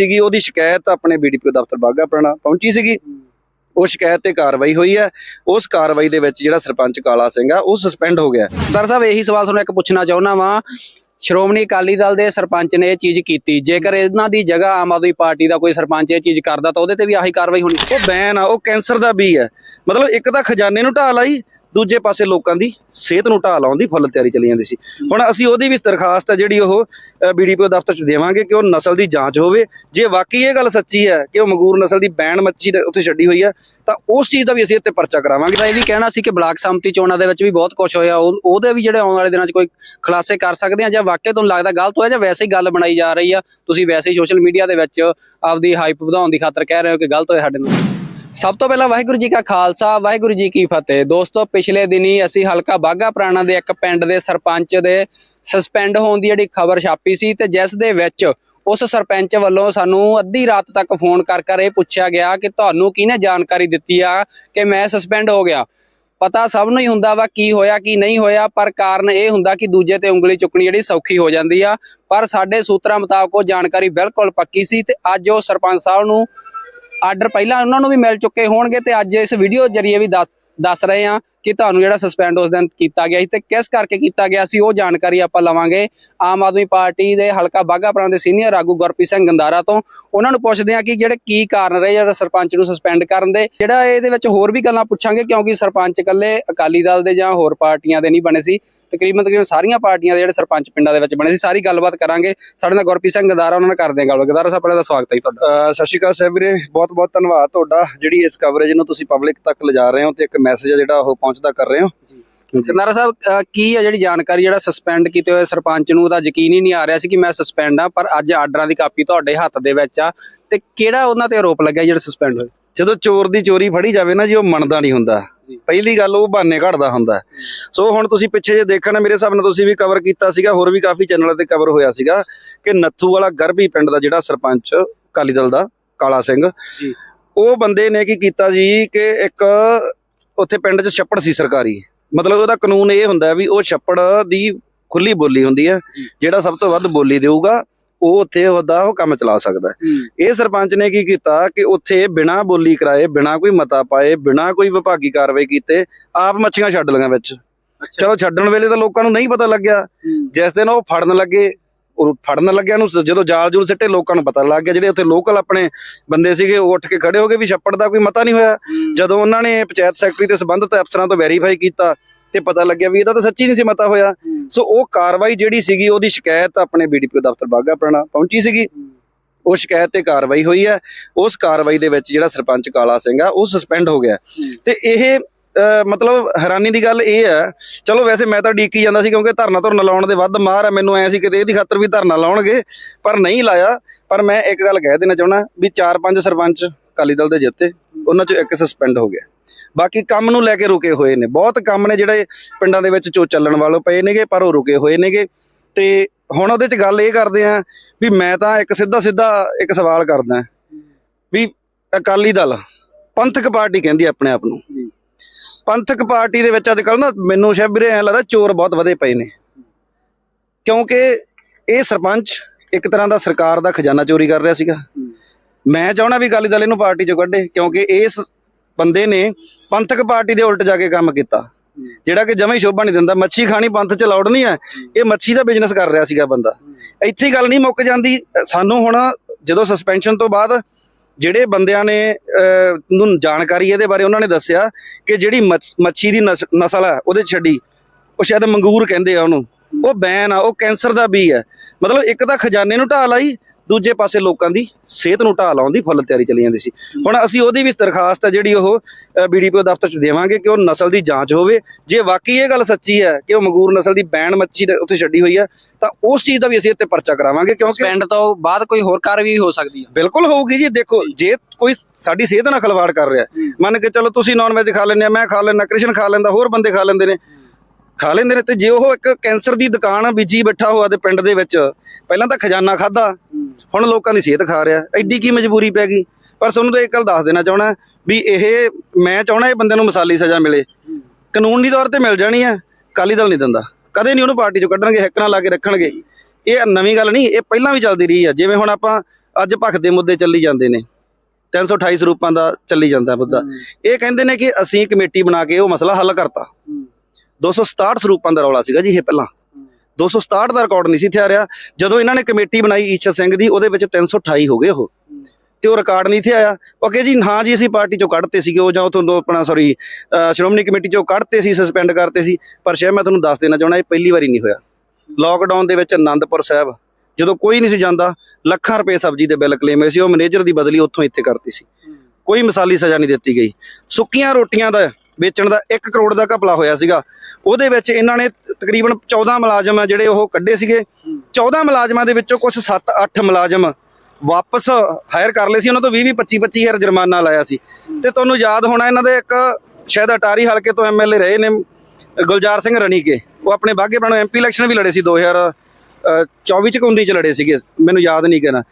ਸੀਗੀ ਉਹਦੀ ਸ਼ਿਕਾਇਤ ਆਪਣੇ ਬੀਡੀਪੀਓ ਦਫ਼ਤਰ ਬਾਗਾ ਪੁਰਾਣਾ ਪਹੁੰਚੀ ਸੀਗੀ। ਉਹ ਸ਼ਿਕਾਇਤ ਤੇ ਕਾਰਵਾਈ ਹੋਈ ਹੈ। ਉਸ ਕਾਰਵਾਈ ਦੇ ਵਿੱਚ ਜਿਹੜਾ ਸਰਪੰਚ ਕਾਲਾ ਸਿੰਘ ਆ ਉਹ ਸਸਪੈਂਡ ਹੋ ਗਿਆ। ਸਰ ਸਾਹਿਬ ਇਹੀ ਸਵਾਲ ਤੁਹਾਨੂੰ ਇੱਕ ਪੁੱਛਣਾ ਚਾਹੁੰਦਾ ਵਾਂ। ਸ਼੍ਰੋਮਣੀ ਅਕਾਲੀ ਦਲ ਦੇ ਸਰਪੰਚ ਨੇ ਇਹ ਚੀਜ਼ ਕੀਤੀ। ਜੇਕਰ ਇਹਨਾਂ ਦੀ ਜਗ੍ਹਾ ਆਮ ਆਦਮੀ ਪਾਰਟੀ ਦਾ ਕੋਈ ਸਰਪੰਚ ਇਹ ਚੀਜ਼ ਕਰਦਾ ਤਾਂ ਉਹਦੇ ਤੇ ਵੀ ਆਹੀ ਕਾਰਵਾਈ ਹੋਣੀ ਉਹ ਬੈਨ ਆ ਉਹ ਕੈਂਸਰ ਦਾ ਵੀ ਹੈ। ਮਤਲਬ ਇੱਕ ਤਾਂ ਖਜ਼ਾਨੇ ਨੂੰ ਢਾਹ ਲਾਈ ਦੂਜੇ ਪਾਸੇ ਲੋਕਾਂ ਦੀ ਸਿਹਤ ਨੂੰ ਢਾਹ ਲਾਉਣ ਦੀ ਫੁੱਲ ਤਿਆਰੀ ਚੱਲੀ ਜਾਂਦੀ ਸੀ। ਹੁਣ ਅਸੀਂ ਉਹਦੀ ਵੀ ਦਰਖਾਸਤ ਹੈ ਜਿਹੜੀ ਉਹ ਬੀਡੀਪੀਓ ਦਫ਼ਤਰ 'ਚ ਦੇਵਾਂਗੇ ਕਿ ਉਹ ਨਸਲ ਦੀ ਜਾਂਚ ਹੋਵੇ। ਜੇ ਵਾਕਈ ਇਹ ਗੱਲ ਸੱਚੀ ਹੈ ਕਿ ਉਹ ਮੰਗੂਰ ਨਸਲ ਦੀ ਬੈਨ ਮੱਛੀ ਉੱਥੇ ਛੱਡੀ ਹੋਈ ਹੈ, ਤਾਂ ਉਸ ਚੀਜ਼ ਦਾ ਵੀ ਅਸੀਂ ਇੱਥੇ ਪਰਚਾ ਕਰਾਵਾਂਗੇ। ਤਾਂ ਇਹ ਵੀ ਕਹਿਣਾ ਸੀ ਕਿ ਬਲਾਕ ਸੰਮਤੀ ਚੋਣਾਂ ਦੇ ਵਿੱਚ ਵੀ ਬਹੁਤ ਕੁਝ ਹੋਇਆ। ਉਹ- ਉਹਦੇ ਵੀ ਜਿਹੜੇ ਆਉਣ ਵਾਲੇ ਦਿਨਾਂ 'ਚ ਕੋਈ ਖੁਲਾਸੇ ਕਰ ਸਕਦੇ ਆ ਜਾਂ ਵਾਕਿਆ ਤੁਹਾਨੂੰ ਲੱਗਦਾ ਗਲਤ ਹੋਇਆ ਜਾਂ ਵੈਸੇ ਹੀ ਗੱਲ ਬਣਾਈ ਜਾ ਰਹੀ ਆ? ਤੁਸੀਂ ਵੈਸੇ ਹੀ ਸੋਸ਼ਲ ਮੀਡੀਆ ਦੇ ਵਿੱਚ ਆਪਦੀ ਹਾਈਪ ਵਧਾਉਣ ਦੀ ਖਾਤਰ ਕਹਿ ਰਹੇ ਹੋ ਕਿ ਗਲਤ ਹੋਇਆ ਸਾਡੇ ਨਾਲ। ਸਭ ਤੋਂ ਪਹਿਲਾਂ ਵਾਹਿਗੁਰੂ ਜੀ ਕਾ ਖਾਲਸਾ, ਵਾਹਿਗੁਰੂ ਜੀ ਕੀ ਫਤਿਹ। ਦੋਸਤੋ, ਪਿਛਲੇ ਦਿਨੀ ਅਸੀਂ ਹਲਕਾ ਬਾਗਾ ਪੁਰਾਣਾ ਦੇ ਇੱਕ ਪਿੰਡ ਦੇ ਸਰਪੰਚ ਦੇ ਸਸਪੈਂਡ ਹੋਣ ਦੀ ਜਿਹੜੀ ਖਬਰ ਛਾਪੀ ਸੀ ਤੇ ਜਿਸ ਦੇ ਵਿੱਚ ਉਸ ਸਰਪੰਚ ਵੱਲੋਂ ਸਾਨੂੰ ਅੱਧੀ ਰਾਤ ਤੱਕ ਫੋਨ ਕਰ ਕਰ ਇਹ ਪੁੱਛਿਆ ਗਿਆ ਕਿ ਤੁਹਾਨੂੰ ਕਿਹਨੇ ਜਾਣਕਾਰੀ ਦਿੱਤੀ ਆ ਕਿ ਮੈਂ ਸਸਪੈਂਡ ਹੋ ਗਿਆ। ਪਤਾ ਸਭ ਨੂੰ ਹੀ ਹੁੰਦਾ ਵਾ ਕੀ ਹੋਇਆ, ਕੀ ਨਹੀਂ ਹੋਇਆ, ਪਰ ਕਾਰਨ ਇਹ ਹੁੰਦਾ ਕਿ ਦੂਜੇ ਤੇ ਉਂਗਲੀ ਚੁੱਕਣੀ ਜਿਹੜੀ ਸੌਖੀ ਹੋ ਜਾਂਦੀ ਆ। ਪਰ ਸਾਡੇ ਸੂਤਰਾਂ ਮੁਤਾਬਕ ਉਹ ਜਾਣਕਾਰੀ ਬਿਲਕੁਲ ਪੱਕੀ ਸੀ ਤੇ ਅੱਜ ਉਹ ਸਰਪੰਚ ਸਾਹਿਬ ਨੂੰ ਆਰਡਰ ਪਹਿਲਾਂ ਉਹਨਾਂ ਨੂੰ ਵੀ ਮਿਲ ਚੁੱਕੇ ਹੋਣਗੇ ਤੇ ਅੱਜ ਇਸ ਵੀਡੀਓ ਜਰੀਏ ਵੀ ਦੱਸ ਦੱਸ ਰਹੇ ਆ ਕਿ ਤੁਹਾਨੂੰ ਜਿਹੜਾ ਸਸਪੈਂਡ ਉਸ ਦਿਨ ਕੀਤਾ ਗਿਆ ਸੀ ਤੇ ਕਿਸ ਕਰਕੇ ਕੀਤਾ ਗਿਆ ਸੀ ਉਹ ਜਾਣਕਾਰੀ ਆਪਾਂ ਲਵਾਂਗੇ। ਆਮ ਆਦਮੀ ਪਾਰਟੀ ਦੇ ਹਲਕਾ ਬਾਘਾਪੁਰਾਂ ਦੇ ਸੀਨੀਅਰ ਆਗੂ ਗੁਰਪ੍ਰੀਤ ਸਿੰਘ ਗੰਦਾਰਾ ਤੋਂ ਉਹਨਾਂ ਨੂੰ ਪੁੱਛਦੇ ਆ ਕਿ ਜਿਹੜੇ ਕੀ ਕਾਰਨ ਰਹੇ ਜਿਹੜਾ ਸਰਪੰਚ ਨੂੰ ਸਸਪੈਂਡ ਕਰਨ ਦੇ। ਜਿਹੜਾ ਇਹਦੇ ਵਿੱਚ ਹੋਰ ਵੀ ਗੱਲਾਂ ਪੁੱਛਾਂਗੇ ਕਿਉਂਕਿ ਸਰਪੰਚ ਇਕੱਲੇ ਅਕਾਲੀ ਦਲ ਦੇ ਜਾਂ ਹੋਰ ਪਾਰਟੀਆਂ ਦੇ ਨਹੀਂ ਬਣੇ ਸੀ। ਤਕਰੀਬਨ ਤਕਰੀਬਨ ਸਾਰੀਆਂ ਪਾਰਟੀਆਂ ਦੇ ਜਿਹੜੇ ਸਰਪੰਚ ਪਿੰਡਾਂ ਦੇ ਵਿੱਚ ਬਣੇ ਸੀ। ਸਾਰੀ ਗੱਲਬਾਤ ਕਰਾਂਗੇ। ਸਾਡੇ ਨਾਲ ਗੁਰਪ੍ਰੀਤ ਸਿੰਘ ਗੰਦਾਰਾ ਉਹਨਾਂ ਨਾਲ ਕਰਦੇ ਹਾਂ ਗੱਲ। ਗੰਦਾਰਾ ਸਾਹਿਬ, ਪਹਿਲਾਂ ਦਾ ਸਵਾਗਤ ਹੈ ਤੁਹਾਡਾ। ਸਤਿ ਸ਼੍ਰੀ ਅਕਾਲ ਸਾਹਿਬ ਵੀਰੇ। ਬਹੁਤ ਬਹੁਤ ਧੰਨਵਾਦ ਤੁਹਾਡਾ ਜਿਹੜੀ ਇਸ ਕਵਰੇਜ ਨੂੰ ਤੁਸੀਂ ਪਬਲਿਕ ਤੱਕ ਲਿਜਾ ਰਹੇ ਹੋ ਤੇ ਇੱਕ ਮੈਸੇਜ ਜਿਹੜਾ ਉਹ ਪਹੁੰਚਦਾ ਕਰ ਰਹੇ ਹੋ। ਗੰਦਾਰਾ ਸਾਹਿਬ ਕੀ ਹੈ ਜਿਹੜੀ ਜਾਣਕਾਰੀ ਜਿਹੜਾ ਸਸਪੈਂਡ ਕੀਤੇ ਹੋਏ ਸਰਪੰਚ ਨੂੰ ਉਹਦਾ ਯਕੀਨ ਹੀ ਨਹੀਂ ਆ ਰਿਹਾ ਸੀ ਕਿ ਮੈਂ ਸਸਪੈਂਡ ਆ ਪਰ ਅੱਜ ਆਰਡਰਾਂ ਦੀ ਕਾਪੀ ਤੁਹਾਡੇ ਹੱਥ ਦੇ ਵਿੱਚ ਆ। ਤੇ ਕਿਹੜਾ ਉਹਨਾਂ ਤੇ ਆਰੋਪ ਲੱਗਿਆ ਜਿਹੜਾ ਸਸਪੈਂਡ ਹੋਏ ਜਦੋਂ ਚੋਰ ਦੀ ਚੋਰੀ ਫੜੀ ਜਾਵੇ ਨਾ ਜੀ ਉਹ ਮੰਨਦਾ ਨਹੀਂ ਹੁੰਦਾ। ਪਹਿਲੀ ਗੱਲ ਉਹ ਬਹਾਨੇ ਘੜਦਾ ਹੁੰਦਾ। ਸੋ ਹੁਣ ਤੁਸੀਂ ਪਿੱਛੇ ਜੇ ਦੇਖਣਾ ਮੇਰੇ ਹਿਸਾਬ ਨਾਲ ਤੁਸੀਂ ਵੀ ਕਵਰ ਕੀਤਾ ਸੀਗਾ ਹੋਰ ਵੀ ਕਾਫੀ ਚੈਨਲਾਂ ਤੇ ਕਵਰ ਹੋਇਆ ਸੀਗਾ ਕਿ ਨੱਥੂ ਵਾਲਾ ਗਰਭੀ ਪਿੰਡ ਦਾ ਜਿਹੜਾ ਸਰਪੰਚ ਅਕਾਲੀ ਦਲ ਦਾ ਕਾਲਾ ਸਿੰਘ। ਜੀ। ਉਹ ਬੰਦੇ ਨੇ ਕੀ ਕੀਤਾ ਜੀ ਕਿ ਇੱਕ ਉੱਥੇ ਪਿੰਡ 'ਚ ਛੱਪੜ ਸੀ ਸਰਕਾਰੀ। ਮਤਲਬ ਉਹਦਾ ਕਾਨੂੰਨ ਇਹ ਹੁੰਦਾ ਵੀ ਉਹ ਛੱਪੜ ਦੀ ਖੁੱਲੀ ਬੋਲੀ ਹੁੰਦੀ ਹੈ। ਜਿਹੜਾ ਸਭ ਤੋਂ ਵੱਧ ਬੋਲੀ ਦੇਊਗਾ ਉਹ ਉੱਥੇ ਉਹਦਾ ਉਹ ਕੰਮ ਚਲਾ ਸਕਦਾ। ਇਹ ਸਰਪੰਚ ਨੇ ਕੀ ਕੀਤਾ ਕਿ ਉੱਥੇ ਬਿਨਾਂ ਬੋਲੀ ਕਰਾਏ ਬਿਨਾਂ ਕੋਈ ਮਤਾ ਪਾਏ ਬਿਨਾਂ ਕੋਈ ਵਿਭਾਗੀ ਕਾਰਵਾਈ ਕੀਤੇ ਆਪ ਮੱਛੀਆਂ ਛੱਡ ਲਈਆਂ ਵਿੱਚ। ਚਲੋ ਛੱਡਣ ਵੇਲੇ ਤਾਂ ਲੋਕਾਂ ਨੂੰ ਨਹੀਂ ਪਤਾ ਲੱਗਿਆ। ਜਿਸ ਦਿਨ ਉਹ ਫੜਨ ਲੱਗੇ ਉਹ ਫੜਨ ਲੱਗਿਆ ਨੂੰ ਜਦੋਂ ਜਾਲ ਜੂਲ ਸਿੱਟੇ ਲੋਕਾਂ ਨੂੰ ਪਤਾ ਲੱਗ ਗਿਆ ਜਿਹੜੇ ਉੱਥੇ ਲੋਕਲ ਆਪਣੇ ਬੰਦੇ ਸੀਗੇ ਉਹ ਉੱਠ ਕੇ ਖੜੇ ਹੋ ਗਏ ਵੀ ਛੱਪੜ ਦਾ ਕੋਈ ਮਤਾ ਨਹੀਂ ਹੋਇਆ। ਜਦੋਂ ਉਹਨਾਂ ਨੇ ਪੰਚਾਇਤ ਸੈਕਟਰੀ ਤੇ ਸੰਬੰਧਿਤ ਅਫਸਰਾਂ ਤੋਂ ਵੈਰੀਫਾਈ ਕੀਤਾ ਤੇ ਪਤਾ ਲੱਗਿਆ ਵੀ ਇਹਦਾ ਤਾਂ ਸੱਚੀ ਨਹੀਂ ਸੀ ਮਤਾ ਹੋਇਆ। ਸੋ ਉਹ ਕਾਰਵਾਈ ਜਿਹੜੀ ਸੀਗੀ ਉਹਦੀ ਸ਼ਿਕਾਇਤ ਆਪਣੇ ਬੀਡੀਪੀਓ ਦਫ਼ਤਰ ਬਾਗਾ ਪੁਰਾਣਾ ਪਹੁੰਚੀ ਸੀਗੀ। ਉਹ ਸ਼ਿਕਾਇਤ ਤੇ ਕਾਰਵਾਈ ਹੋਈ ਹੈ। ਉਸ ਕਾਰਵਾਈ ਦੇ ਵਿੱਚ ਜਿਹੜਾ ਸਰਪੰਚ ਕਾਲਾ ਸਿੰਘ ਆ ਉਹ ਸਸਪੈਂਡ ਹੋ ਗਿਆ। ਤੇ ਇਹ ਮਤਲਬ ਹੈਰਾਨੀ ਦੀ ਗੱਲ ਇਹ ਹੈ, ਚਲੋ ਵੈਸੇ ਮੈਂ ਤਾਂ ਡੀਕੀ ਜਾਂਦਾ ਸੀ ਕਿਉਂਕਿ ਧਰਨਾ ਧਰਨਾ ਲਾਉਣ ਦੇ ਵੱਧ ਮਾਰ ਹੈ ਮੈਨੂੰ ਐ ਸੀ ਕਿਤੇ ਇਹਦੀ ਖਾਤਰ ਵੀ ਧਰਨਾ ਲਾਉਣਗੇ, ਪਰ ਨਹੀਂ ਲਾਇਆ। ਪਰ ਮੈਂ ਇੱਕ ਗੱਲ ਕਹਿ ਦੇਣਾ ਚਾਹੁੰਦਾ ਵੀ ਚਾਰ ਪੰਜ ਸਰਪੰਚ ਅਕਾਲੀ ਦਲ ਦੇ ਜਿੱਤੇ, ਉਹਨਾਂ ਚੋਂ ਇੱਕ ਸਸਪੈਂਡ ਹੋ ਗਿਆ। ਬਾਕੀ ਕੰਮ ਨੂੰ ਲੈ ਕੇ ਰੁਕੇ ਹੋਏ ਨੇ। ਬਹੁਤ ਕੰਮ ਨੇ ਜਿਹੜੇ ਪਿੰਡਾਂ ਦੇ ਵਿੱਚ ਚੋ ਚੱਲਣ ਵਾਲੇ ਪਏ ਨੇਗੇ, ਪਰ ਉਹ ਰੁਕੇ ਹੋਏ ਨੇਗੇ। ਤੇ ਹੁਣ ਉਹਦੇ ਚ ਗੱਲ ਇਹ ਕਰਦੇ ਆ ਵੀ ਮੈਂ ਤਾਂ ਇੱਕ ਸਿੱਧਾ ਸਿੱਧਾ ਇੱਕ ਸਵਾਲ ਕਰਦਾ ਵੀ ਅਕਾਲੀ ਦਲ ਪੰਥਕ ਪਾਰਟੀ ਕਹਿੰਦੀ ਆਪਣੇ ਆਪ ਨੂੰ। ਪੰਥਕ ਪਾਰਟੀ ਦੇ ਵਿੱਚ ਅੱਜ ਕੱਲ ਨਾ ਮੈਨੂੰ ਸ਼ਾਇਦ ਵੀਰੇ ਐ ਲੱਗਦਾ ਚੋਰ ਬਹੁਤ ਵਧੇ ਪਏ ਨੇ। ਕਿਉਂਕਿ ਇਹ ਸਰਪੰਚ ਇੱਕ ਤਰ੍ਹਾਂ ਦਾ ਸਰਕਾਰ ਦਾ ਖਜ਼ਾਨਾ ਚੋਰੀ ਕਰ ਰਿਹਾ ਸੀਗਾ। ਮੈਂ ਚਾਹਣਾ ਵੀ ਅਕਾਲੀ ਦਲ ਇਹਨੂੰ ਪਾਰਟੀ ਚੋਂ ਕੱਢੇ, ਕਿਉਂਕਿ ਇਸ ਬੰਦੇ ਨੇ ਪੰਥਕ ਪਾਰਟੀ ਦੇ ਉਲਟ ਜਾ ਕੇ ਕੰਮ ਕੀਤਾ। ਜਿਹੜਾ ਕਿ ਜਮੇ ਸ਼ੋਭਾ ਨਹੀਂ ਦਿੰਦਾ, ਮੱਛੀ ਖਾਣੀ ਪੰਥ ਚ ਲਾਉਡ ਨਹੀਂ ਹੈ। ਇਹ ਮੱਛੀ ਦਾ ਬਿਜ਼ਨਸ ਕਰ ਰਿਹਾ ਸੀਗਾ ਬੰਦਾ। ਇੱਥੇ ਗੱਲ ਨਹੀਂ ਮੁੱਕ ਜਾਂਦੀ। ਸਾਨੂੰ ਹੁਣ ਜਦੋਂ ਸਸਪੈਂਸ਼ਨ ਤੋਂ ਬਾਅਦ ਜਿਹੜੇ ਬੰਦਿਆਂ ਨੇ ਅ, ਨੂੰ ਜਾਣਕਾਰੀ ਇਹਦੇ ਬਾਰੇ ਉਹਨਾਂ ਨੇ ਦੱਸਿਆ ਕਿ ਜਿਹੜੀ ਮੱਛ- ਮੱਛੀ ਦੀ ਨਸ- ਨਸਲ ਆ ਉਹਦੇ ਛੱਡੀ। ਉਹ ਸ਼ਾਇਦ ਮੰਗੂਰ ਕਹਿੰਦੇ ਆ ਉਹਨੂੰ। ਉਹ ਬੈਨ ਆ ਉਹ ਕੈਂਸਰ ਦਾ ਵੀ ਹੈ ਮਤਲਬ ਇੱਕ ਤਾਂ ਖਜ਼ਾਨੇ ਨੂੰ ਢਾਹ ਲਾਈ ਦੂਜੇ ਪਾਸੇ ਲੋਕਾਂ ਦੀ ਸਿਹਤ ਨੂੰ ਢਾਹ ਲਾਉਣ ਦੀ ਫੁੱਲ ਤਿਆਰੀ ਚੱਲੀ ਜਾਂਦੀ ਸੀ। ਹੁਣ ਅਸੀਂ ਉਹਦੀ ਵੀ ਦਰਖਾਸਤ ਹੈ ਜਿਹੜੀ ਉਹ ਬੀਡੀਪੀਓ ਦਫ਼ਤਰ 'ਚ ਦੇਵਾਂਗੇ ਕਿ ਉਹ ਨਸਲ ਦੀ ਜਾਂਚ ਹੋਵੇ। ਜੇ ਵਾਕਈ ਇਹ ਗੱਲ ਸੱਚੀ ਹੈ ਕਿ ਉਹ ਮੰਗੂਰ ਨਸਲ ਦੀ ਬੈਨ ਮੱਛੀ ਉੱਥੇ ਛੱਡੀ ਹੋਈ ਹੈ ਤਾਂ ਉਸ ਚੀਜ਼ ਦਾ ਵੀ ਅਸੀਂ ਇੱਥੇ ਪਰਚਾ ਕਰਾਵਾਂਗੇ ਕਿਉਂਕਿ ਸਸਪੈਂਡ ਤੋਂ ਬਾਅਦ ਕੋਈ ਹੋਰ ਕਾਰਵਾਈ ਹੋ ਸਕਦੀ ਆ ਬਿਲਕੁਲ ਹੋਊਗੀ ਜੀ। ਦੇਖੋ ਜੇ ਕੋਈ ਸਾਡੀ ਸਿਹਤ ਨਾਲ ਖਲਵਾੜ ਕਰ ਰਿਹਾ ਹੂੰ। ਮੰਨ ਕੇ ਚਲੋ ਤੁਸੀਂ ਨਾਨ ਵੈਜ ਖਾ ਲੈਂਦੇ ਆ ਮੈਂ ਖਾ ਲੈਂਦਾ ਕ੍ਰਿਸ਼ਨ ਖਾ ਲੈਂਦਾ ਹੋਰ ਬੰਦੇ ਖਾ ਲੈਂਦੇ ਨੇ। ਖਾ ਲੈਂਦੇ ਨੇ ਤੇ ਜੇ ਉਹ ਇੱਕ ਕੈਂਸਰ ਦੀ ਦੁਕਾਨ ਬੀਜੀ ਬੈਠਾ ਹੋਇਆ ਤੇ ਪਿੰਡ ਦੇ ਵਿੱਚ ਪਹਿਲਾਂ ਤਾਂ ਖਜ਼ਾਨਾ ਖਾਦਾ ਹੁਣ ਲੋਕਾਂ ਦੀ ਸਿਹਤ ਖਾ ਰਿਹਾ ਐਡੀ ਕੀ ਮਜਬੂਰੀ ਪੈ ਗਈ? ਪਰ ਤੁਹਾਨੂੰ ਤਾਂ ਇੱਕ ਗੱਲ ਦੱਸ ਦੇਣਾ ਚਾਹਣਾ ਵੀ ਇਹ ਮੈਂ ਚਾਹਣਾ ਇਹ ਬੰਦੇ ਨੂੰ ਮਿਸਾਲੀ ਸਜ਼ਾ ਮਿਲੇ। ਕਾਨੂੰਨੀ ਤੌਰ ਤੇ ਮਿਲ ਜਾਣੀ ਹੈ ਕਾਲੀ ਦਲ ਨਹੀਂ ਦਿੰਦਾ। ਕਦੇ ਨਹੀਂ ਉਹਨੂੰ ਪਾਰਟੀ ਚੋਂ ਕੱਢਣਗੇ ਹਿੱਕ ਨਾਲ ਲਾ ਕੇ ਰੱਖਣਗੇ। ਇਹ ਨਵੀਂ ਗੱਲ ਨਹੀਂ ਇਹ ਪਹਿਲਾਂ ਵੀ ਚੱਲਦੀ ਰਹੀ ਆ। ਜਿਵੇਂ ਹੁਣ ਆਪਾਂ ਅੱਜ ਭਖਤ ਦੇ ਮੁੱਦੇ ਚੱਲੀ ਜਾਂਦੇ ਨੇ। 328 ਸਰੂਪਾਂ ਦਾ ਚੱਲੀ ਜਾਂਦਾ ਮੁੱਦਾ। ਇਹ ਕਹਿੰਦੇ ਨੇ ਕਿ ਅਸੀਂ ਕਮੇਟੀ ਬਣਾ ਕੇ ਉਹ ਮਸਲਾ ਹੱਲ ਕਰਤਾ। 267 ਸਰੂਪਾਂ ਦਾ ਰੌਲਾ ਸੀਗਾ ਜੀ ਇਹ ਪਹਿਲਾਂ। 267 ਦਾ ਰਿਕਾਰਡ ਨਹੀਂ ਸੀ ਇੱਥੇ ਆ ਰਿਹਾ। ਜਦੋਂ ਇਹਨਾਂ ਨੇ ਕਮੇਟੀ ਬਣਾਈ ਈਸ਼ਾ ਸਿੰਘ ਦੀ, ਉਹਦੇ ਵਿੱਚ 328 ਹੋ ਗਏ ਉਹ। ਤੇ ਉਹ ਰਿਕਾਰਡ ਨਹੀਂ ਇੱਥੇ ਆਇਆ। ਉਹ ਕਹੇ ਜੀ ਹਾਂ ਜੀ, ਅਸੀਂ ਪਾਰਟੀ ਚੋਂ ਕੱਢਤੇ ਸੀਗੇ, ਉਹ ਜਾਂ ਉਹ ਆਪਣਾ ਸੌਰੀ ਸ਼੍ਰੋਮਣੀ ਕਮੇਟੀ ਚੋਂ ਕੱਢਤੇ ਸੀ ਸਸਪੈਂਡ ਕਰਤੇ ਸੀ। ਪਰ ਸ਼ਾਇਦ ਮੈਂ ਤੁਹਾਨੂੰ ਦੱਸ ਦੇਣਾ ਚਾਹੁੰਦਾ, ਇਹ ਪਹਿਲੀ ਵਾਰੀ ਨਹੀਂ ਹੋਇਆ। ਲੋਕਡਾਊਨ ਦੇ ਵਿੱਚ ਆਨੰਦਪੁਰ ਸਾਹਿਬ, ਜਦੋਂ ਕੋਈ ਨਹੀਂ ਸੀ ਜਾਂਦਾ, ਲੱਖਾਂ ਰੁਪਏ ਸਬਜ਼ੀ ਦੇ ਬਿੱਲ ਕਲੇਮ ਹੋਏ ਸੀ, ਉਹ ਮੈਨੇਜਰ ਦੀ ਬਦਲੀ ਉੱਥੋਂ ਇੱਥੇ ਕਰਤੀ ਸੀ। ਕੋਈ ਮਿਸਾਲੀ ਸਜ਼ਾ ਨਹੀਂ ਦਿੱਤੀ ਗਈ। ਸੁੱਕੀਆਂ ਰੋਟੀਆਂ ਦਾ ਵੇਚਣ ਦਾ 1 ਕਰੋੜ ਦਾ ਘਪਲਾ ਹੋਇਆ ਸੀਗਾ। ਉਹਦੇ ਵਿੱਚ ਇਹਨਾਂ ਨੇ ਤਕਰੀਬਨ 14 ਮੁਲਾਜ਼ਮ ਆ ਜਿਹੜੇ ਉਹ ਕੱਢੇ ਸੀਗੇ। 14 ਮੁਲਾਜ਼ਮਾਂ ਦੇ ਵਿੱਚੋਂ ਕੁਝ 7-8 ਮੁਲਾਜ਼ਮ ਵਾਪਸ ਹਾਇਰ ਕਰ ਲਏ ਸੀ। ਉਹਨਾਂ ਤੋਂ 20 25 25000 ਜੁਰਮਾਨਾ ਲਾਇਆ ਸੀ। ਤੇ ਤੁਹਾਨੂੰ ਯਾਦ ਹੋਣਾ ਇਹਨਾਂ ਦੇ ਇੱਕ ਸ਼ਾਇਦ ਅਟਾਰੀ ਹਲਕੇ ਤੋਂ ਐਮਐਲਏ ਰਹੇ ਨੇ ਗੁਲਜ਼ਾਰ ਸਿੰਘ ਰਣੀਕੇ। ਉਹ ਆਪਣੇ ਬਾਗੇ ਬਣੋ ਐਮਪੀ ਇਲੈਕਸ਼ਨ ਵੀ ਲੜੇ ਸੀ 2024 ਚ ਕਿ 19 ਚ ਲੜੇ ਸੀਗੇ। ਮੈਨੂੰ ਯਾਦ ਨਹੀਂ ਕਿਹਨਾ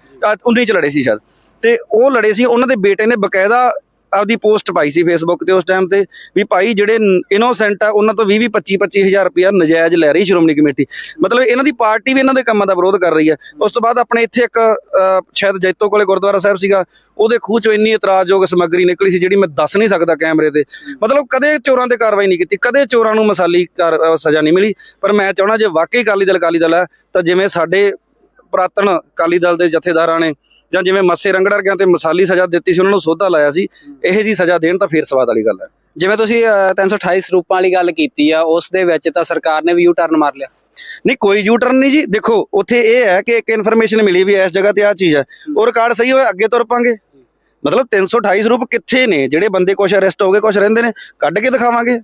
19 ਚ ਲੜੇ ਸੀ ਸ਼ਾਇਦ। ਤੇ ਉਹ ਲੜੇ ਸੀ। ਉਹਨਾਂ ਦੇ ਬੇਟੇ ਨੇ ਬਕਾਇਦਾ ਆਪਦੀ ਪੋਸਟ ਪਾਈ ਸੀ ਫੇਸਬੁੱਕ ਤੇ ਉਸ ਟਾਈਮ ਤੇ ਵੀ ਭਾਈ ਜਿਹੜੇ ਇਨੋਸੈਂਟ ਆ, ਉਹਨਾਂ ਤੋਂ 20 20 25 25000 ਰੁਪਇਆ ਨਜਾਇਜ਼ ਲੈ ਰਹੀ ਸ਼੍ਰੋਮਣੀ ਕਮੇਟੀ। ਮਤਲਬ ਇਹਨਾਂ ਦੀ ਪਾਰਟੀ ਵੀ ਇਹਨਾਂ ਦੇ ਕੰਮਾਂ ਦਾ ਵਿਰੋਧ ਕਰ ਰਹੀ ਹੈ ਉਸ ਤੋਂ ਬਾਅਦ ਆਪਣੇ ਇੱਥੇ ਇੱਕ ਸ਼ਾਇਦ ਜੈਤੋ ਕੋਲੇ ਗੁਰਦੁਆਰਾ ਸਾਹਿਬ ਸੀਗਾ, ਉਹਦੇ ਖੂਹ ਚੋਂ ਇੰਨੀ ਇਤਰਾਜ਼ਯੋਗ ਸਮੱਗਰੀ ਨਿਕਲੀ ਸੀ ਜਿਹੜੀ ਮੈਂ ਦੱਸ ਨਹੀਂ ਸਕਦਾ ਕੈਮਰੇ ਤੇ। ਮਤਲਬ ਕਦੇ ਚੋਰਾਂ ਤੇ ਕਾਰਵਾਈ ਨਹੀਂ ਕੀਤੀ, ਕਦੇ ਚੋਰਾਂ ਨੂੰ ਮਸਾਲੀ ਕਾਰ- ਸਜ਼ਾ ਨਹੀਂ ਮਿਲੀ। ਪਰ ਮੈਂ ਚਾਹਣਾ ਜੇ ਵਾਕਈ ਅਕਾਲੀ ਦਲ ਅਕਾਲੀ ਦਲ ਹੈ ਤਾਂ ਜਿਵੇਂ ਸਾਡੇ ਪੁਰਾਤਨ ਅਕਾਲੀ ਦਲ ਦੇ ਜਥੇਦਾਰਾਂ ਨੇ ਜਾਂ ਜਿਵੇਂ ਮੱਸੇ ਰੰਗੜ ਵਰਗਿਆਂ ਤੇ ਮਸਾਲੀ ਸਜ਼ਾ ਦਿੱਤੀ ਸੀ ਉਹਨਾਂ ਨੂੰ ਸੋਧਾ ਲਾਇਆ ਸੀ ਇਹੋ ਜੀ ਸਜ਼ਾ ਦੇਣ ਤਾਂ ਫੇਰ ਸਵਾਦ ਵਾਲੀ ਗੱਲ ਹੈ। ਜਿਵੇਂ ਤੁਸੀਂ ਅਹ, 328 ਸਰੂਪਾਂ ਵਾਲੀ ਗੱਲ ਕੀਤੀ ਆ ਉਸ ਦੇ ਵਿੱਚ ਤਾਂ ਸਰਕਾਰ ਨੇ ਵੀ ਯੂ ਟਰਨ ਮਾਰ ਲਿਆ। ਨਹੀਂ ਕੋਈ ਯੂ ਟਰਨ ਨਹੀਂ ਜੀ। ਦੇਖੋ ਉੱਥੇ ਇਹ ਹੈ ਕਿ ਇੱਕ ਇਨਫੋਰਮੇਸ਼ਨ ਮਿਲੀ ਵੀ ਇਸ ਜਗ੍ਹਾ ਤੇ ਆ ਚੀਜ਼ ਹੈ। ਉਹ ਰਿਕਾਰਡ ਸਹੀ ਹੋਇਆ ਅੱਗੇ ਤੁਰ ਪਾਂਗੇ। ਮਤਲਬ 328 ਸਰੂਪ ਕਿੱਥੇ ਨੇ? ਜਿਹੜੇ ਬੰਦੇ ਕੁਝ ਅਰੈਸਟ ਹੋ ਗਏ ਕੁਝ ਰਹਿੰਦੇ ਨੇ ਕੱਢ ਕੇ ਦਿਖਾਵਾਂਗੇ।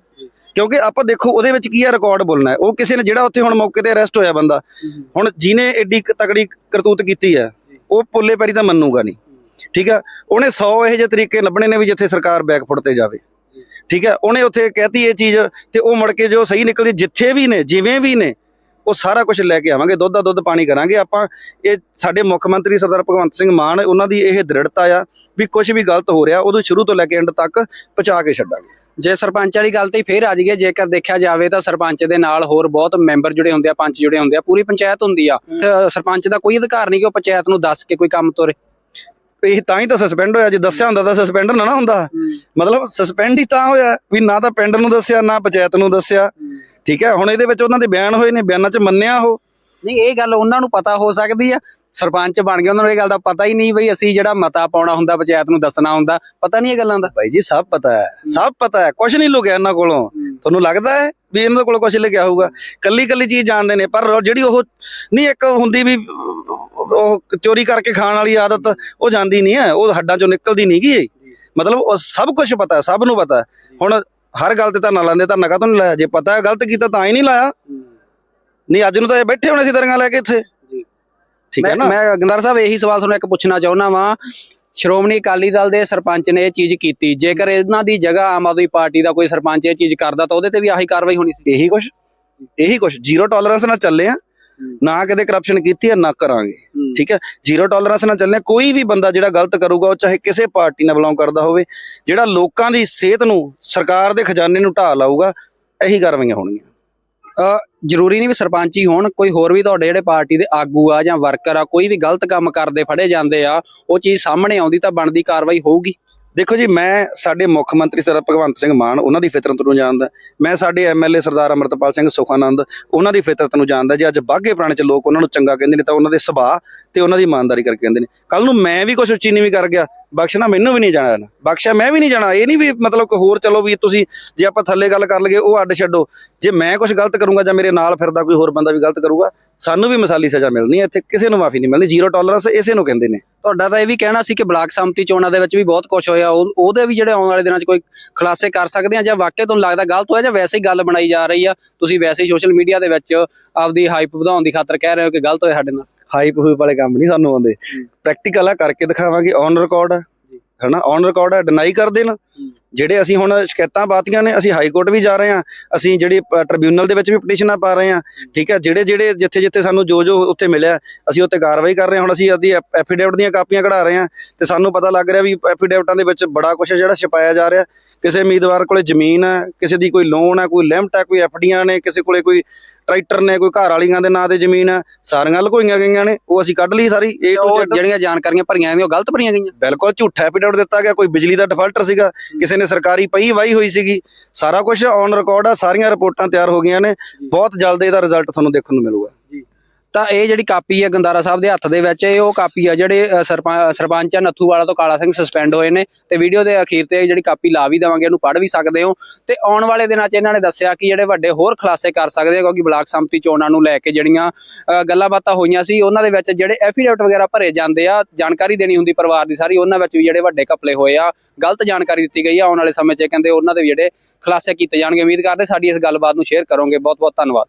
ਕਿਉਂਕਿ ਆਪਾਂ ਦੇਖੋ ਉਹਦੇ ਵਿੱਚ ਕੀ ਹੈ ਰਿਕਾਰਡ ਬੋਲਣਾ ਉਹ ਕਿਸੇ ਨੇ ਜਿਹੜਾ ਉੱਥੇ ਹੁਣ ਮੌਕੇ ਤੇ ਅਰੈਸਟ ਹੋਇਆ ਬੰਦਾ, ਹੁਣ ਜਿਹਨੇ ਐਡੀ ਤਕੜੀ ਕਰਤੂਤ ਕੀਤੀ ਹੈ, ਉਹ ਪੋਲੇ ਪੈਰੀ ਤਾਂ ਮੰਨੂਗਾ ਨਹੀਂ। ਠੀਕ ਹੈ? ਉਹਨੇ 100 ਇਹੋ ਜਿਹੇ ਤਰੀਕੇ ਲੱਭਣੇ ਨੇ ਵੀ ਜਿੱਥੇ ਸਰਕਾਰ ਬੈਕਫੁੱਟ ਤੇ ਜਾਵੇ। ਠੀਕ ਹੈ? ਉਹਨੇ ਉੱਥੇ ਕਹਿਤੀ ਇਹ ਚੀਜ਼ ਤੇ ਉਹ ਮੁੜ ਕੇ ਜੋ ਸਹੀ ਨਿਕਲਦੀ, ਜਿੱਥੇ ਵੀ ਨੇ, ਜਿਵੇਂ ਵੀ ਨੇ, ਉਹ ਸਾਰਾ ਕੁਝ ਲੈ ਕੇ ਆਵਾਂਗੇ। ਦੁੱਧ ਦਾ ਦੁੱਧ ਪਾਣੀ ਕਰਾਂਗੇ। ਆਪਾਂ ਇਹ ਸਾਡੇ ਮੁੱਖ ਮੰਤਰੀ ਸਰਦਾਰ ਭਗਵੰਤ ਸਿੰਘ ਮਾਨ, ਉਹਨਾਂ ਦੀ ਇਹ ਦ੍ਰਿੜਤਾ ਆ ਵੀ ਕੁਝ ਵੀ ਗਲਤ ਹੋ ਰਿਹਾ, ਉਹਨੂੰ ਸ਼ੁਰੂ ਤੋਂ ਲੈ ਕੇ ਐਂਡ ਤੱਕ ਪਹੁੰਚਾ ਕੇ ਛੱਡਾਂਗੇ। ਜੇ ਸਰਪੰਚ ਵਾਲੀ ਗੱਲ ਤੇ ਫੇਰ ਆ ਜਾਈਏ ਜੇਕਰ ਦੇਖਿਆ ਜਾਵੇ ਤਾਂ ਸਰਪੰਚ ਦੇ ਨਾਲ ਹੋਰ ਬਹੁਤ ਮੈਂਬਰ ਜੁੜੇ ਹੁੰਦੇ ਆ ਪੰਚ ਜੁੜੇ ਹੁੰਦੇ ਆ ਪੂਰੀ ਪੰਚਾਇਤ ਹੁੰਦੀ ਆ। ਤੇ ਸਰਪੰਚ ਦਾ ਕੋਈ ਅਧਿਕਾਰ ਨਹੀਂ ਕਿ ਉਹ ਪੰਚਾਇਤ ਨੂੰ ਦੱਸ ਕੇ ਕੋਈ ਕੰਮ ਤੋਰੇ। ਇਹ ਤਾਂ ਹੀ ਤਾਂ ਸਸਪੈਂਡ ਹੋਇਆ ਜੇ ਦੱਸਿਆ ਹੁੰਦਾ ਤਾਂ ਸਸਪੈਂਡ ਨਾ ਨਾ ਹੁੰਦਾ। ਮਤਲਬ ਸਸਪੈਂਡ ਹੀ ਤਾਂ ਹੋਇਆ ਵੀ ਨਾ ਤਾਂ ਪਿੰਡ ਨੂੰ ਦੱਸਿਆ ਨਾ ਪੰਚਾਇਤ ਨੂੰ ਦੱਸਿਆ। ਠੀਕ ਹੈ ਹੁਣ ਇਹਦੇ ਵਿੱਚ ਉਹਨਾਂ ਦੇ ਬਿਆਨ ਹੋਏ ਨੇ ਬਿਆਨਾਂ 'ਚ ਮੰਨਿਆ ਉਹ। ਨਹੀਂ ਇਹ ਗੱਲ ਉਹਨਾਂ ਨੂੰ ਪਤਾ ਹੋ ਸਕਦੀ ਆ। ਸਰਪੰਚ ਬਣ ਗਿਆ ਉਹਨਾਂ ਨੂੰ ਇਹ ਗੱਲ ਦਾ ਪਤਾ ਹੀ ਨਹੀਂ ਬਈ ਅਸੀਂ ਜਿਹੜਾ ਮਤਾ ਪਾਉਣਾ ਹੁੰਦਾ ਪੰਚਾਇਤ ਨੂੰ ਦੱਸਣਾ ਹੁੰਦਾ ਪਤਾ ਨਹੀਂ ਇਹ ਗੱਲਾਂ ਦਾ। ਬਾਈ ਜੀ ਸਭ ਪਤਾ ਹੈ ਸਭ ਪਤਾ ਹੈ ਕੁਝ ਨਹੀਂ ਲੁਕਿਆ ਇਹਨਾਂ ਕੋਲੋਂ। ਤੁਹਾਨੂੰ ਲੱਗਦਾ ਹੈ ਵੀ ਇਹਨਾਂ ਕੋਲ ਕੁਝ ਲਿਖਿਆ ਹੋਊਗਾ? ਕੱਲੀ ਕੱਲੀ ਚੀਜ਼ ਜਾਣਦੇ ਨੇ ਪਰ ਜਿਹੜੀ ਉਹ ਨਹੀਂ ਇੱਕ ਹੁੰਦੀ ਵੀ ਉਹ ਚੋਰੀ ਕਰਕੇ ਖਾਣ ਵਾਲੀ ਆਦਤ ਉਹ ਜਾਂਦੀ ਨਹੀਂ ਹੈ ਉਹ ਹੱਡਾਂ ਚੋਂ ਨਿਕਲਦੀ ਨਹੀਂ ਗੀ ਮਤਲਬ ਉਹ ਸਭ ਕੁਝ ਪਤਾ ਹੈ ਸਭ ਨੂੰ ਪਤਾ ਹੈ। ਹੁਣ ਹਰ ਗੱਲ ਤੇ ਤਾਂ ਨਾ ਲਾਉਂਦੇ ਤਾਂ ਨਕਾ ਤੋਂ ਨਹੀਂ ਲਾਇਆ? ਜੇ ਪਤਾ ਹੈ ਗਲਤ ਕੀਤਾ ਤਾਂ ਹੀ ਨਹੀਂ ਲਾਇਆ। ਨਹੀਂ ਅੱਜ ਨੂੰ ਤਾਂ ਇਹ ਬੈਠੇ ਹੋਣੇ ਸੀ ਦਰੀਆਂ ਲੈ ਕੇ ਇੱਥੇ। ਠੀਕ ਹੈ ਨਾ? ਮੈਂ ਗੰਦਾਰ ਸਾਹਿਬ ਇਹੀ ਸਵਾਲ ਤੁਹਾਨੂੰ ਇੱਕ ਪੁੱਛਣਾ ਚਾਹੁੰਦਾ ਵਾਂ। ਸ਼੍ਰੋਮਣੀ ਅਕਾਲੀ ਦਲ ਦੇ ਸਰਪੰਚ ਨੇ ਇਹ ਚੀਜ਼ ਕੀਤੀ। ਜੇਕਰ ਇਹਨਾਂ ਦੀ ਜਗ੍ਹਾ ਆਮ ਆਦਮੀ ਪਾਰਟੀ ਦਾ ਕੋਈ ਸਰਪੰਚ ਇਹ ਚੀਜ਼ ਕਰਦਾ ਤਾਂ ਉਹਦੇ ਤੇ ਵੀ ਆਹੀ ਕਾਰਵਾਈ ਹੋਣੀ ਸੀ। ਇਹੀ ਕੁਝ ਇਹੀ ਕੁਝ ਜ਼ੀਰੋ ਟੋਲਰੈਂਸ ਨਾਲ ਚੱਲੇ ਆ। ਨਾ ਕਦੇ ਕਰਪਸ਼ਨ ਕੀਤੀ ਹੈ ਨਾ ਕਰਾਂਗੇ। ਠੀਕ ਹੈ? ਜ਼ੀਰੋ ਟੋਲਰੈਂਸ ਨਾਲ ਚੱਲਨੇ ਕੋਈ ਵੀ ਬੰਦਾ ਜਿਹੜਾ ਗਲਤ ਕਰੂਗਾ ਉਹ ਚਾਹੇ ਕਿਸੇ ਪਾਰਟੀ ਨਾਲ ਬਿਲੋਂਗ ਕਰਦਾ ਹੋਵੇ ਜਿਹੜਾ ਲੋਕਾਂ ਦੀ ਸਿਹਤ ਨੂੰ ਸਰਕਾਰ ਦੇ ਖਜ਼ਾਨੇ ਨੂੰ ਢਾਹ ਲਾਊਗਾ ਇਹੀ ਕਾਰਵਾਈਆਂ ਹੋਣਗੀਆਂ। ਜ਼ਰੂਰੀ ਨਹੀਂ ਵੀ ਸਰਪੰਚ ਹੀ ਹੋਣ, ਕੋਈ ਹੋਰ ਵੀ ਤੁਹਾਡੇ ਜਿਹੜੇ ਪਾਰਟੀ ਦੇ ਆਗੂ ਆ ਜਾਂ ਵਰਕਰ ਆ, ਕੋਈ ਵੀ ਗਲਤ ਕੰਮ ਕਰਦੇ, ਫੜੇ ਜਾਂਦੇ ਆ, ਉਹ ਚੀਜ਼ ਸਾਹਮਣੇ ਆਉਂਦੀ ਤਾਂ ਬਣਦੀ ਕਾਰਵਾਈ ਹੋਊਗੀ। ਦੇਖੋ ਜੀ, ਮੈਂ ਸਾਡੇ ਮੁੱਖ ਮੰਤਰੀ ਸਰ ਭਗਵੰਤ ਸਿੰਘ ਮਾਨ, ਉਹਨਾਂ ਦੀ ਫਿਤਰਤ ਨੂੰ ਜਾਣਦਾ। ਮੈਂ ਸਾਡੇ ਐਮਐਲਏ ਸਰਦਾਰ ਅਮਰਤਪਾਲ ਸਿੰਘ ਸੁਖਾਨੰਦ, ਉਹਨਾਂ ਦੀ ਫਿਤਰਤ ਨੂੰ ਜਾਣਦਾ ਜੇ ਅੱਜ ਬਾਗੇ ਪੁਰਾਣੇ ਚ ਲੋਕ ਉਹਨਾਂ ਨੂੰ ਚੰਗਾ ਕਹਿੰਦੇ ਨੇ ਤਾਂ ਉਹਨਾਂ ਦੇ ਸੁਭਾਅ ਤੇ ਉਹਨਾਂ ਦੀ ਇਮਾਨਦਾਰੀ ਕਰਕੇ ਕਹਿੰਦੇ ਨੇ। ਕੱਲ ਨੂੰ ਮੈਂ ਵੀ ਕੁਝ ਉੱਚੀ ਨੀਵੀਂ ਕਰ ਗਿਆ। ਬਖਸ਼ਣਾ ਮੈਨੂੰ ਵੀ ਨਹੀਂ ਜਾਣਾ ਬਖਸ਼ਿਆ ਮੈਂ ਵੀ ਨਹੀਂ ਜਾਣਾ। ਇਹ ਨਹੀਂ ਵੀ ਮਤਲਬ ਕੋਈ ਹੋਰ ਚਲੋ ਵੀ ਤੁਸੀਂ ਜੇ ਆਪਾਂ ਥੱਲੇ ਗੱਲ ਕਰ ਲਈਏ, ਉਹ ਅੱਡ ਛੱਡੋ। ਜੇ ਮੈਂ ਕੁਝ ਗਲਤ ਕਰੂੰਗਾ ਜਾਂ ਮੇਰੇ ਨਾਲ ਫਿਰਦਾ ਕੋਈ ਹੋਰ ਬੰਦਾ ਵੀ ਗਲਤ ਕਰੂਗਾ, ਸਾਨੂੰ ਵੀ ਮਿਸਾਲੀ ਸਜ਼ਾ ਮਿਲਣੀ ਹੈ, ਇੱਥੇ ਕਿਸੇ ਨੂੰ ਮਾਫੀ ਨਹੀਂ ਮਿਲਣੀ। ਜ਼ੀਰੋ ਟੋਲਰੈਂਸ ਇਸੇ ਨੂੰ ਕਹਿੰਦੇ ਨੇ। ਤੁਹਾਡਾ ਤਾਂ ਇਹ ਵੀ ਕਹਿਣਾ ਸੀ ਕਿ ਬਲਾਕ ਸੰਮਤੀ ਚੋਣਾਂ ਦੇ ਵਿੱਚ ਵੀ ਬਹੁਤ ਕੁਝ ਹੋਇਆ। ਉਹ- ਉਹਦੇ ਵੀ ਜਿਹੜੇ ਆਉਣ ਵਾਲੇ ਦਿਨਾਂ 'ਚ ਕੋਈ ਖੁਲਾਸੇ ਕਰ ਸਕਦੇ ਆ ਜਾਂ ਵਾਕਿਆ ਤੁਹਾਨੂੰ ਲੱਗਦਾ ਗਲਤ ਹੋਇਆ ਜਾਂ ਵੈਸੇ ਹੀ ਗੱਲ ਬਣਾਈ ਜਾ ਰਹੀ ਆ? ਤੁਸੀਂ ਵੈਸੇ ਹੀ ਸੋਸ਼ਲ ਮੀਡੀਆ ਦੇ ਵਿੱਚ ਆਪਦੀ ਹਾਈਪ ਵਧਾਉਣ ਦੀ ਖਾਤਰ ਕਹਿ ਰਹੇ ਹੋ ਕਿ ਗਲਤ ਹੋਇਆ ਸਾਡੇ ਨਾਲ। ਹਾਈਪ ਹੂਪ ਵਾਲੇ ਕੰਮ ਨਹੀਂ ਸਾਨੂੰ ਆਉਂਦੇ। ਪ੍ਰੈਕਟੀਕਲ ਆ ਕਰਕੇ ਦਿਖਾਵਾਂਗੇ ਔਨ ਰਿਕਾਰਡ ਆ ਹਨਾ? ਔਨ ਰਿਕਾਰਡ ਆ ਡਿਨਾਈ ਕਰ ਦੇਣ। ਜਿਹੜੇ ਅਸੀਂ ਹੁਣ ਸ਼ਿਕਾਇਤਾਂ ਪਾਤੀਆਂ ਨੇ ਅਸੀਂ ਹਾਈ ਕੋਰਟ ਵੀ ਜਾ ਰਹੇ ਹਾਂ। ਅਸੀਂ ਜਿਹੜੀ ਟ੍ਰਿਬਿਊਨਲ ਦੇ ਵਿੱਚ ਵੀ ਪਟੀਸ਼ਨਾਂ ਪਾ ਰਹੇ ਹਾਂ। ਠੀਕ ਹੈ ਜਿਹੜੇ ਜਿਹੜੇ ਜਿੱਥੇ ਜਿੱਥੇ ਸਾਨੂੰ ਜੋ ਜੋ ਉੱਥੇ ਮਿਲਿਆ ਅਸੀਂ ਉੱਤੇ ਕਾਰਵਾਈ ਕਰ ਰਹੇ ਹਾਂ। ਹੁਣ ਅਸੀਂ ਆਪਦੀ ਐਫੀਡੇਵਿਟ ਦੀਆਂ ਕਾਪੀਆਂ ਕਢਾ ਰਹੇ ਹਾਂ ਤੇ ਸਾਨੂੰ ਪਤਾ ਲੱਗ ਰਿਹਾ ਵੀ ਐਫੀਡੇਵਿਟਾਂ ਦੇ ਵਿੱਚ ਬੜਾ ਕੁਝ ਜਿਹੜਾ ਛਪਾਇਆ ਜਾ ਰਿਹਾ। ਕਿਸੇ ਉਮੀਦਵਾਰ ਕੋਲੇ ਜ਼ਮੀਨ ਹੈ ਕਿਸੇ ਦੀ ਕੋਈ ਲੋਨ ਹੈ ਕੋਈ ਲਿਮਟ ਹੈ ਕੋਈ ਐਫਡੀਆਂ ਨੇ ਕਿਸੇ ਕੋਲੇ ਕੋਈ ਟਰੈਕਟਰ ਨੇ ਕੋਈ ਘਰ ਵਾਲੀਆਂ ਦੇ ਨਾਂ ਤੇ ਜ਼ਮੀਨ ਹੈ ਸਾਰੀਆਂ ਲੁਕੋਈਆਂ ਗਈਆਂ ਨੇ ਉਹ ਅਸੀਂ ਕੱਢ ਲਈ ਸਾਰੀ ਉਹ Z। ਜਿਹੜੀਆਂ ਜਾਣਕਾਰੀਆਂ ਭਰੀਆਂ ਜਾਂਦੀਆਂ ਉਹ ਗਲਤ ਭਰੀਆਂ ਗਈਆਂ? ਬਿਲਕੁਲ ਝੂਠਾ ਐਫੀਡੇਵਿਟ ਦਿੱਤਾ ਗਿਆ ਕੋਈ ਬਿਜਲੀ ਦਾ ਡਿਫਾਲਟਰ ਸੀਗਾ ਕਿਸੇ ਨੇ ਸਰਕਾਰੀ ਪਈ ਵਾਈ ਹੋਈ ਸੀਗੀ ਸਾਰਾ ਕੁਝ ਔਨ ਰਿਕਾਰਡ ਆ ਸਾਰੀਆਂ ਰਿਪੋਰਟਾਂ ਤਿਆਰ ਹੋ ਗਈਆਂ ਨੇ ਬਹੁਤ ਜਲਦ ਇਹਦਾ ਰਿਜ਼ਲਟ ਤੁਹਾਨੂੰ ਦੇਖਣ ਨੂੰ ਮਿਲੂਗਾ। ਤਾਂ ਇਹ ਜਿਹੜੀ ਕਾਪੀ ਹੈ ਗੰਦਾਰਾ ਸਾਹਿਬ ਦੇ ਹੱਥ ਦੇ ਵਿੱਚ ਇਹ ਉਹ ਕਾਪੀ ਆ ਜਿਹੜੇ ਅ, ਸਰਪੰਚ ਆ ਨੱਥੂਵਾਲਾ ਤੋਂ ਕਾਲਾ ਸਿੰਘ ਸਸਪੈਂਡ ਹੋਏ ਨੇ ਤੇ ਵੀਡੀਓ ਦੇ ਅਖੀਰ ਤੇ ਜਿਹੜੀ ਕਾਪੀ ਲਾ ਵੀ ਦੇਵਾਂਗੇ ਇਹਨੂੰ ਪੜ੍ਹ ਵੀ ਸਕਦੇ ਹੋ। ਤੇ ਆਉਣ ਵਾਲੇ ਦਿਨਾਂ 'ਚ ਇਹਨਾਂ ਨੇ ਦੱਸਿਆ ਕਿ ਜਿਹੜੇ ਵੱਡੇ ਹੋਰ ਖੁਲਾਸੇ ਕਰ ਸਕਦੇ ਕਿਉਂਕਿ ਬਲਾਕ ਸੰਮਤੀ ਚੋਣਾਂ ਨੂੰ ਲੈ ਕੇ ਜਿਹੜੀਆਂ ਗੱਲਾਂ ਬਾਤਾਂ ਹੋਈਆਂ ਸੀ ਉਹਨਾਂ ਦੇ ਵਿੱਚ ਜਿਹੜੇ ਐਫੀਡੇਵਿਟ ਵਗੈਰਾ ਭਰੇ ਜਾਂਦੇ ਆ ਜਾਣਕਾਰੀ ਦੇਣੀ ਹੁੰਦੀ ਪਰਿਵਾਰ ਦੀ ਸਾਰੀ ਉਹਨਾਂ ਵਿੱਚ ਵੀ ਜਿਹੜੇ ਵੱਡੇ ਘਪਲੇ ਹੋਏ ਆ ਗਲਤ ਜਾਣਕਾਰੀ ਦਿੱਤੀ ਗਈ ਆ। ਆਉਣ ਵਾਲੇ ਸਮੇਂ 'ਚ ਕਹਿੰਦੇ ਉਹਨਾਂ ਦੇ ਜਿਹੜੇ ਖੁਲਾਸੇ ਕੀਤੇ ਜਾਣਗੇ। ਉਮੀਦ ਕਰਦੇ ਸਾਡੀ ਇਸ ਗੱਲਬਾਤ ਨੂੰ ਸ਼ੇਅਰ ਕਰੋਗੇ। ਬਹੁਤ ਬਹੁਤ ਧੰਨਵਾਦ।